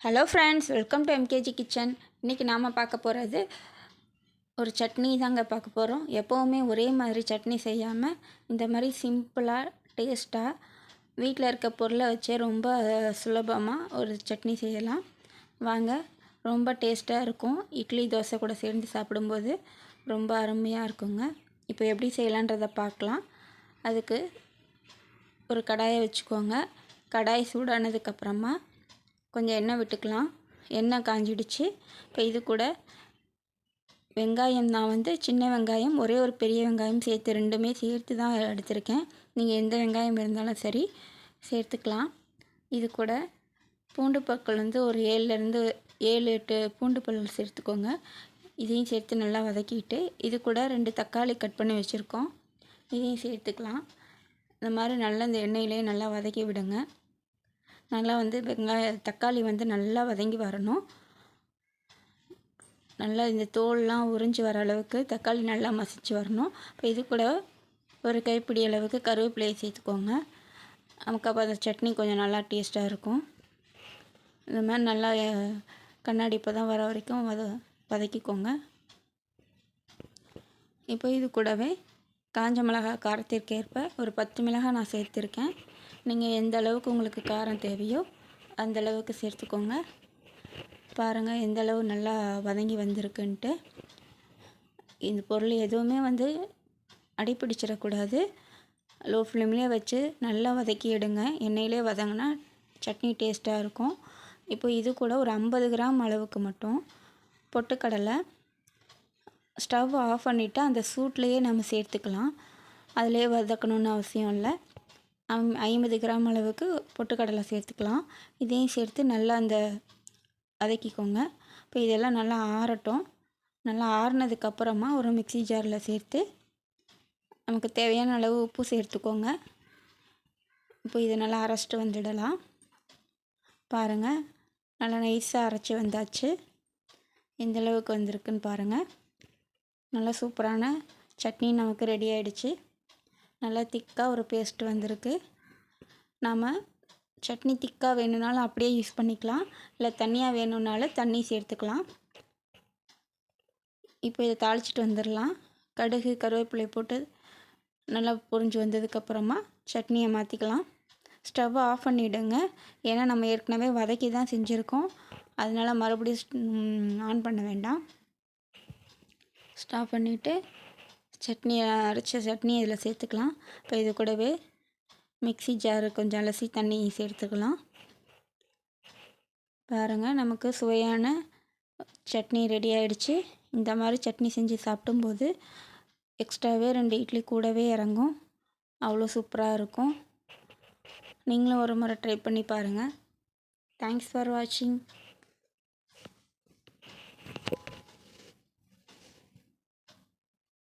Hello friends welcome to MKG kitchen இன்றைக்கி நாம் பார்க்க போகிறது ஒரு சட்னி தாங்க பார்க்க போகிறோம் எப்போவுமே ஒரே மாதிரி சட்னி செய்யாமல் இந்த மாதிரி சிம்பிளாக டேஸ்ட்டாக வீட்டில் இருக்க பொருளை வச்சே ரொம்ப சுலபமாக ஒரு சட்னி செய்யலாம். வாங்க ரொம்ப டேஸ்ட்டாக இருக்கும். இட்லி தோசை கூட சேர்ந்து சாப்பிடும்போது ரொம்ப அருமையாக இருக்குங்க. இப்போ எப்படி செய்யலான்றதை பார்க்கலாம். அதுக்கு ஒரு கடாயை வச்சுக்கோங்க. கடாய் சூடானதுக்கப்புறமா கொஞ்சம் எண்ணெய் விட்டுக்கலாம். எண்ணெய் காஞ்சிடுச்சு. இப்போ இது கூட வெங்காயம் நான் வந்து சின்ன வெங்காயம் ஒரே ஒரு பெரிய வெங்காயம் சேர்த்து ரெண்டுமே சேர்த்து தான் எடுத்திருக்கேன். நீங்கள் எந்த வெங்காயம் இருந்தாலும் சரி சேர்த்துக்கலாம். இது கூட பூண்டு பற்கள் வந்து ஒரு ஏழுலேருந்து ஏழு எட்டு பூண்டு பல் சேர்த்துக்கோங்க. இதையும் சேர்த்து நல்லா வதக்கிட்டு இது கூட ரெண்டு தக்காளி கட் பண்ணி வச்சுருக்கோம். இதையும் சேர்த்துக்கலாம். இந்த மாதிரி நல்லா இந்த எண்ணெயிலே நல்லா வதக்கி விடுங்க. நல்லா வந்து வெங்காய தக்காளி வந்து நல்லா வதங்கி வரணும். நல்லா இந்த தோல்லாம் உறிஞ்சி வர அளவுக்கு தக்காளி நல்லா மசிச்சு வரணும். இப்போ இது கூட ஒரு கைப்பிடி அளவுக்கு கருவேப்பிலையை சேர்த்துக்கோங்க. நமக்கு அப்போ அந்த சட்னி கொஞ்சம் நல்லா டேஸ்ட்டாக இருக்கும். இந்த மாதிரி நல்லா கண்ணாடி இப்போ தான் வர வரைக்கும் வத வதக்கிக்கோங்க. இப்போ இது கூடவே காஞ்ச மிளகாய் காரத்திற்கு ஏற்ப ஒரு பத்து மிளகாய் நான் சேர்த்துருக்கேன். நீங்கள் எந்த அளவுக்கு உங்களுக்கு காரம் தேவையோ அந்த அளவுக்கு சேர்த்துக்கோங்க. பாருங்கள் எந்த அளவு நல்லா வதங்கி வந்திருக்குன்ட்டு. இந்த பொருள் எதுவுமே வந்து அடிப்பிடிச்சிடக்கூடாது. லோ ஃப்ளேம்லேயே வச்சு நல்லா வதக்கி எடுங்க. எண்ணெயிலே வதங்கினா சட்னி டேஸ்ட்டாக இருக்கும். இப்போ இது கூட ஒரு ஐம்பது கிராம் அளவுக்கு மட்டும் பொட்டுக்கடலை ஸ்டவ் ஆஃப் பண்ணிவிட்டு அந்த சூட்லேயே நம்ம சேர்த்துக்கலாம். அதிலே வதக்கணுன்னு அவசியம் இல்லை. ஐம்பது கிராம் அளவுக்கு பொட்டுக்கடலை சேர்த்துக்கலாம். இதையும் சேர்த்து நல்லா அந்த வதக்கிக்கோங்க. இப்போ இதெல்லாம் நல்லா ஆறட்டும். நல்லா ஆறுனதுக்கப்புறமா ஒரு மிக்சி ஜாரில் சேர்த்து நமக்கு தேவையான அளவு உப்பு சேர்த்துக்கோங்க. இப்போ இதை நல்லா அரைச்சிட்டு வந்துடலாம். பாருங்கள் நல்லா நைஸாக அரைச்சி வந்தாச்சு. எந்த அளவுக்கு வந்திருக்குன்னு பாருங்கள் நல்லா சூப்பரான சட்னி நமக்கு ரெடி ஆகிடுச்சு நல்லா திக்காக ஒரு பேஸ்ட் வந்திருக்கு. நாம் சட்னி திக்காக வேணும்னாலும் அப்படியே யூஸ் பண்ணிக்கலாம். இல்லை தண்ணியாக வேணும்னாலும் தண்ணி சேர்த்துக்கலாம். இப்போ இதை தாளிச்சிட்டு வந்துடலாம். கடுகு கருவேப்பிலை போட்டு நல்லா பொரிஞ்சு வந்ததுக்கப்புறமா சட்னியை மாற்றிக்கலாம் ஸ்டவ்வை ஆஃப் பண்ணிவிடுங்க ஏன்னா நம்ம ஏற்கனவே வதக்கி தான் செஞ்சுருக்கோம். அதனால் மறுபடியும் ஆன் பண்ண வேண்டாம். ஸ்டாப் பண்ணிவிட்டு சட்னி அரைச்ச சட்னி இதில் சேர்த்துக்கலாம். இப்போ இது கூடவே மிக்சி ஜாரு கொஞ்சம் அலசி தண்ணி சேர்த்துக்கலாம். பாருங்கள் நமக்கு சுவையான சட்னி ரெடி ஆகிடுச்சு இந்த மாதிரி சட்னி செஞ்சு சாப்பிடும்போது எக்ஸ்ட்ராவே ரெண்டு இட்லி கூடவே இறங்கும். அவ்வளோ சூப்பராக இருக்கும். நீங்களும் ஒரு முறை ட்ரை பண்ணி பாருங்கள் தேங்க்ஸ் ஃபார் வாட்சிங்